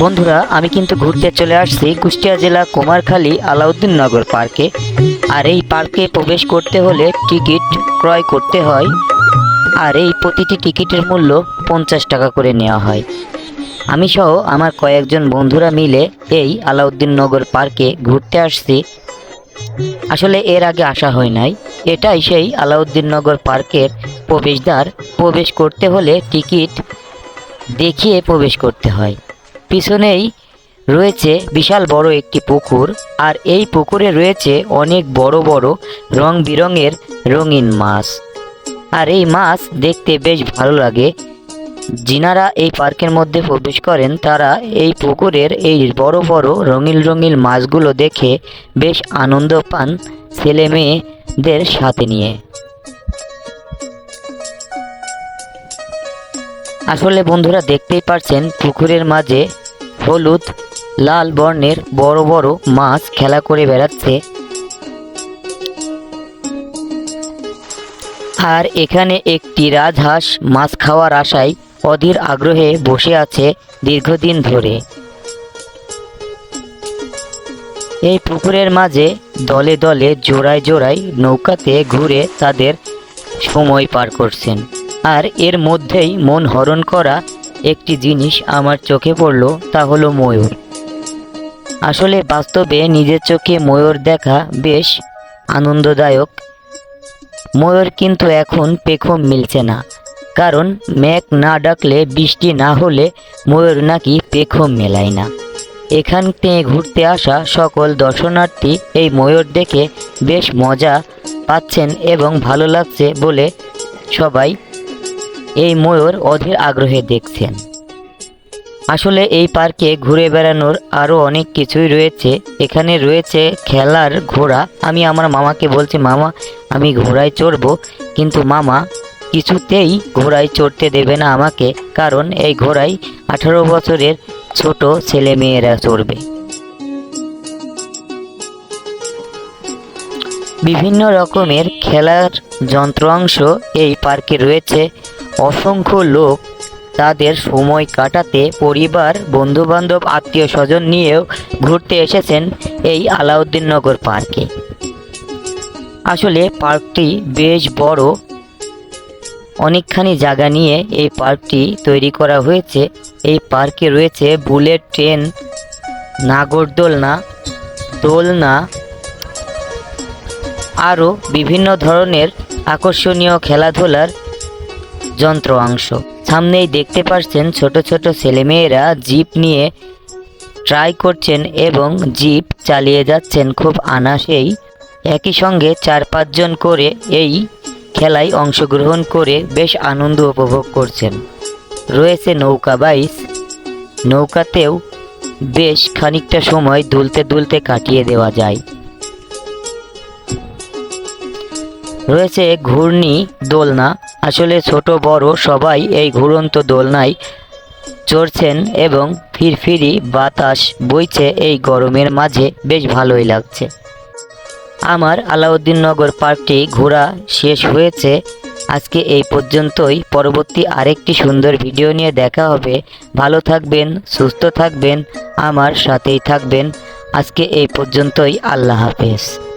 বন্ধুরা, আমি কিন্তু ঘুরতে চলে আসছি কুষ্টিয়া জেলা কুমারখালী আলাউদ্দিন নগর পার্কে। আর এই পার্কে প্রবেশ করতে হলে টিকিট ক্রয় করতে হয়। আর এই প্রতিটি টিকিটের মূল্য পঞ্চাশ টাকা করে নেওয়া হয়। আমি সহ আমার কয়েকজন বন্ধুরা মিলে এই আলাউদ্দিন নগর পার্কে ঘুরতে আসছি। আসলে এর আগে আসা হয় নাই। এটাই সেই আলাউদ্দিন নগর পার্কের প্রবেশদ্বার। প্রবেশ করতে হলে টিকিট দেখিয়ে প্রবেশ করতে হয়। পিছনেই রয়েছে বিশাল বড় একটি পুকুর, আর এই পুকুরে রয়েছে অনেক বড় বড় রং বেরঙের রঙিন মাছ। আর এই মাছ দেখতে বেশ ভালো লাগে। যিনারা এই পার্কের মধ্যে প্রবেশ করেন, তারা এই পুকুরের এই বড় বড় রঙিন রঙিন মাছগুলো দেখে বেশ আনন্দ পান ছেলে মেয়েদের সাথে নিয়ে। আসলে বন্ধুরা দেখতেই পারছেন, পুকুরের মাঝে হলুদ, লাল বর্ণের বড় বড় মাছ খেলা করে বেড়াচ্ছে। আর এখানে একটি রাজহাঁস মাছ খাওয়ার আশায় অধীর আগ্রহে বসে আছে দীর্ঘদিন ধরে। এই পুকুরের মাঝে দলে দলে জোড়ায় জোড়ায় নৌকাতে ঘুরে তাদের সময় পার করছেন। আর এর মধ্যেই মন হরণ করা একটি জিনিস আমার চোখে পড়ল, তা হলো ময়ূর। আসলে বাস্তবে নিজের চোখে ময়ূর দেখা বেশ আনন্দদায়ক। ময়ূর কিন্তু এখন পেখম মিলছে না, কারণ মেঘ না ডাকলে, বৃষ্টি না হলে ময়ূর নাকি পেখম মেলায় না। এখান থেকে ঘুরতে আসা সকল দর্শনার্থী এই ময়ূর দেখে বেশ মজা পাচ্ছেন এবং ভালো লাগছে বলে সবাই এই ময়ূর অধীর আগ্রহে দেখছেন। আসলে এই পার্কে ঘুরে বেড়ানোর আরও অনেক কিছুই রয়েছে। এখানে রয়েছে খেলার ঘোড়া। আমি আমার মামাকে বলছি, মামা, আমি ঘোড়ায় চড়বো। কিন্তু মামা কিছুতেই ঘোড়ায় চড়তে দেবে না আমাকে, কারণ এই ঘোড়ায় আঠারো বছরের ছোট ছেলে মেয়েরা চড়বে। বিভিন্ন রকমের খেলার যন্ত্রাংশ এই পার্কে রয়েছে। অসংখ্য লোক তাদের সময় কাটাতে পরিবার, বন্ধুবান্ধব আত্মীয় স্বজন নিয়েও ঘুরতে এসেছেন এই আলাউদ্দিন নগর পার্কে। আসলে পার্কটি বেশ বড়। অনেকখানি জায়গা নিয়ে এই পার্কটি তৈরি করা হয়েছে। এই পার্কে রয়েছে বুলেট ট্রেন, নাগরদোলনা, দোলনা আরও বিভিন্ন ধরনের আকর্ষণীয় খেলাধুলার যন্ত্র অংশ। সামনেই দেখতে পাচ্ছেন ছোট ছোট ছেলেমেয়েরা জিপ নিয়ে ট্রাই করছেন এবং জিপ চালিয়ে যাচ্ছেন। খুব আনাসেই একই সঙ্গে চার পাঁচজন করে এই খেলায় অংশগ্রহণ করে বেশ আনন্দ উপভোগ করছেন। রয়েছে নৌকা বাইস। নৌকাতেও বেশ খানিকটা সময় দুলতে দুলতে কাটিয়ে দেওয়া যায়। রয়েছে ঘূর্ণি দোলনা। আসলে ছোট, বড় সবাই এই ঘুরন্ত দোলনায় চড়ছেন এবং ফিরফিরি বাতাস বইছে এই গরমের মাঝে। বেশ ভালোই লাগছে। আমার আলাউদ্দিন নগর পার্কটি ঘোরা শেষ হয়েছে। আজকে এই পর্যন্তই। পরবর্তী আরেকটি সুন্দর ভিডিও নিয়ে দেখা হবে। ভালো থাকবেন, সুস্থ থাকবেন, আমার সাথেই থাকবেন। আজকে এই পর্যন্তই। আল্লাহ হাফেজ।